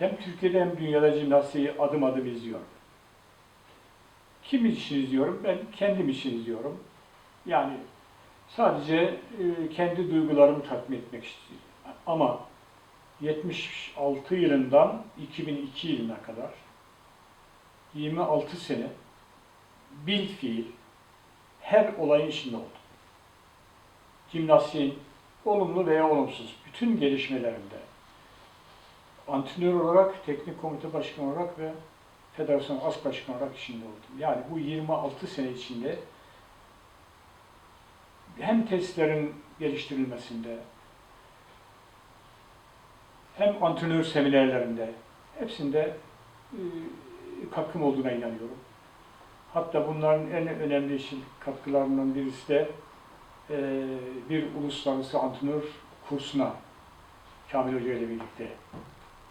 hem Türkiye'de hem dünyada jimnastiği adım adım izliyorum. Kim için izliyorum? Ben kendim için izliyorum. Yani sadece e, kendi duygularımı tatmin etmek istiyorum. Ama 76 yılından 2002 yılına kadar 26 sene bil fiil her olayın içinde oldum. Jimnastiğin olumlu veya olumsuz bütün gelişmelerinde antrenör olarak, teknik komite başkanı olarak ve federasyon as başkanı olarak içinde oldum. Yani bu 26 sene içinde hem testlerin geliştirilmesinde hem antrenör seminerlerinde hepsinde e, katkım olduğuna inanıyorum. Hatta bunların en önemli işin katkılarından birisi de e, bir uluslararası antrenör kursuna Kamil Hoca ile birlikte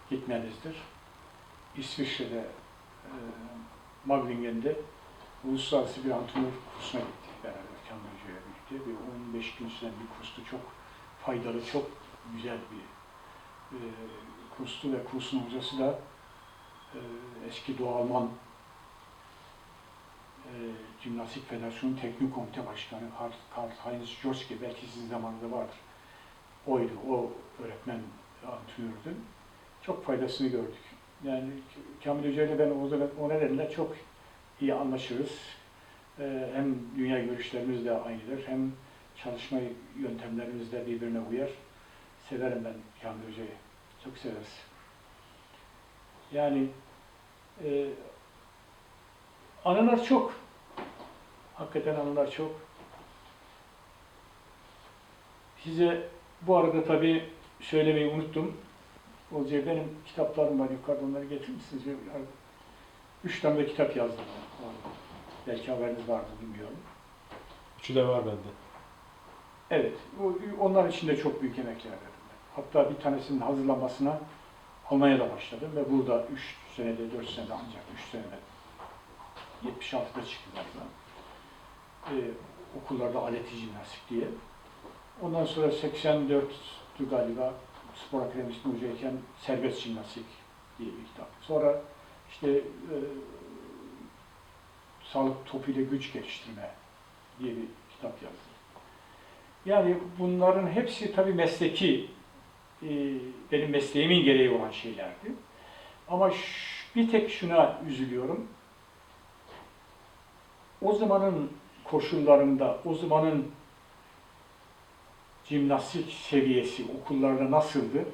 gitmemizdir. İsviçre'de e, Maglingen'de uluslararası bir antrenör kursuna gittik beraber Kamil Hoca ile birlikte. Bir 15 gün süren bir kurstu. Çok faydalı, çok güzel bir e, kurstu ve kursun hocası da e, eski Doğu Alman e, Jimnastik Federasyonu Teknik Komite Başkanı Karl, Karl Heinz Joske belki sizin zamanında vardır. Oydu, o öğretmen antrenördü. Çok faydasını gördük. Yani Kamil Hoca ile ben o, o nedenle çok iyi anlaşırız. E, hem dünya görüşlerimiz de aynıdır, hem çalışma yöntemlerimiz de birbirine uyar. Severim ben Kamil Hoca'yı. Çok severiz. Yani e, anılar çok. Hakikaten anılar çok. Size bu arada tabii söylemeyi unuttum. Olcay benim kitaplarım var yukarıda onları getirir misiniz? Üç tane de kitap yazdım. Belki haberiniz vardı bilmiyorum. Üçü de var bende. Evet, onlar için de çok büyük emekler verdim. ben. Hatta bir tanesinin hazırlanmasına Almanya'da başladım ve burada 3 senede, 4 senede ancak 3 senede 76'da çıktı galiba. Ee, okullarda aleti jimnastik diye. Ondan sonra 84'tü galiba spor akademisinde hocayken serbest jimnastik diye bir kitap. Sonra işte e, sağlık topuyla güç geliştirme diye bir kitap yazdım. Yani bunların hepsi tabii mesleki, e, benim mesleğimin gereği olan şeylerdi. Ama bir tek şuna üzülüyorum. O zamanın koşullarında, o zamanın jimnastik seviyesi okullarda nasıldı,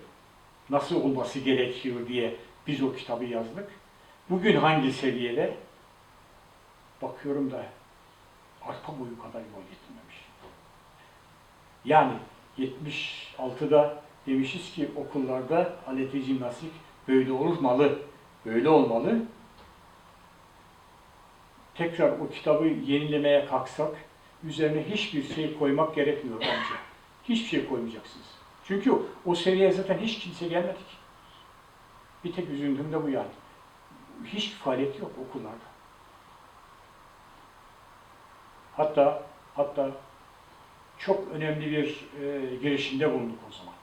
nasıl olması gerekiyor diye biz o kitabı yazdık. Bugün hangi seviyede? Bakıyorum da arpa boyu kadar yol gitmemiş. Yani 76'da demişiz ki okullarda aleti jimnastik böyle olmalı, böyle olmalı. Tekrar o kitabı yenilemeye kalksak üzerine hiçbir şey koymak gerekmiyor bence. Hiçbir şey koymayacaksınız. Çünkü o, seviyeye zaten hiç kimse gelmedi ki. Bir tek üzüntüm de bu yani. Hiç faaliyet yok okullarda. Hatta hatta çok önemli bir e, girişimde bulunduk o zaman.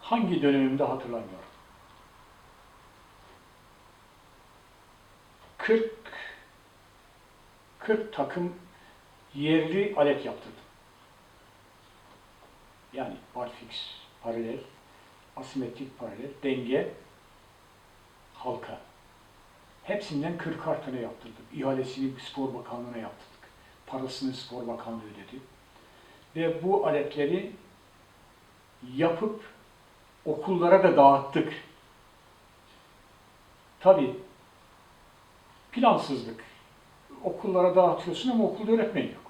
Hangi dönemimde hatırlamıyorum. 40 40 takım yerli alet yaptırdım. Yani barfix, paralel, asimetrik paralel, denge, halka. Hepsinden 40 tane yaptırdık. İhalesini Spor Bakanlığı'na yaptırdık. Parasını Spor Bakanlığı ödedi. Ve bu aletleri yapıp okullara da dağıttık. Tabii plansızlık. Okullara dağıtıyorsun ama okulda öğretmen yok.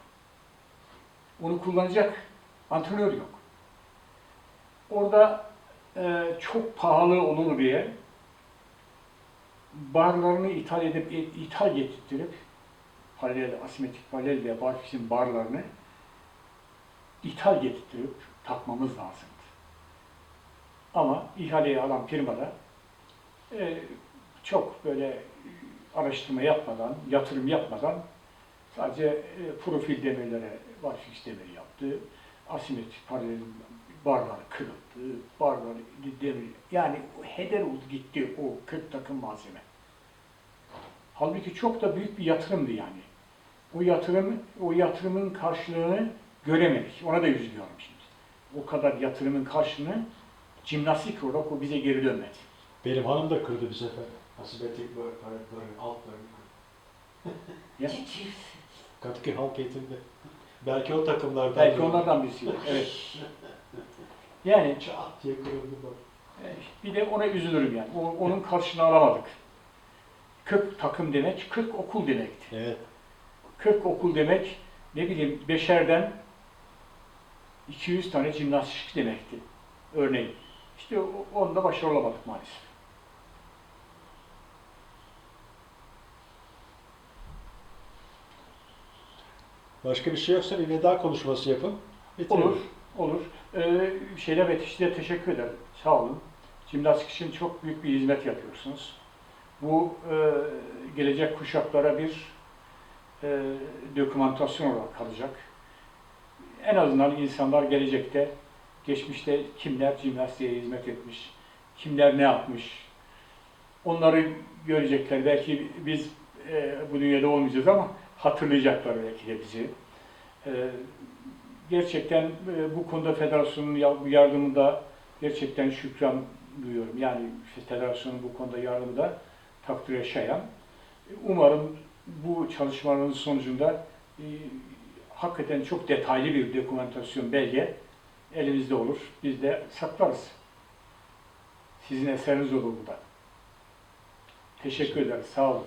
Onu kullanacak antrenör yok. Orada e, çok pahalı olur diye barlarını ithal edip ithal getirttirip paralel, asimetrik paralel ve barfix'in barlarını ithal getirttirip takmamız lazımdı. Ama ihaleyi alan firmada e, çok böyle araştırma yapmadan, yatırım yapmadan sadece e, profil demirlere barfix demiri yaptı. Asimetrik paralel barlar kırıldı, barlar demir Yani heder oldu gitti o 40 takım malzeme. Halbuki çok da büyük bir yatırımdı yani. O yatırım, o yatırımın karşılığını göremedik. Ona da üzülüyorum şimdi. O kadar yatırımın karşılığını jimnastik olarak o bize geri dönmedi. Benim hanım da kırdı bir sefer. Asimetrik böyle, böyle, böyle altlarını kırdı. Ya. Kadıköy halk eğitimde. Belki o takımlardan. Belki onlardan birisi. Evet. Yani Çat diye kırıldı bak. bir de ona üzülürüm yani. O, onun karşılığını alamadık. 40 takım demek, 40 okul demekti. Evet. 40 okul demek, ne bileyim beşerden 200 tane jimnastik demekti. Örneğin. İşte onda başarılı olamadık maalesef. Başka bir şey yoksa bir veda konuşması yapın. Bitirelim. Olur, olur. Ee, şeyle ve size teşekkür ederim. Sağ olun. Jimnastik için çok büyük bir hizmet yapıyorsunuz. Bu e, gelecek kuşaklara bir e, dokümantasyon olarak kalacak. En azından insanlar gelecekte, geçmişte kimler jimnastiğe hizmet etmiş, kimler ne yapmış, onları görecekler. Belki biz e, bu dünyada olmayacağız ama hatırlayacaklar belki de bizi. E, gerçekten e, bu konuda federasyonun ya- yardımında gerçekten şükran duyuyorum. Yani işte federasyonun bu konuda yardımında takdire şayan. Umarım bu çalışmaların sonucunda e, hakikaten çok detaylı bir dokümantasyon belge elimizde olur. Biz de saklarız. Sizin eseriniz olur bu da. Teşekkür ederiz. Sağ olun.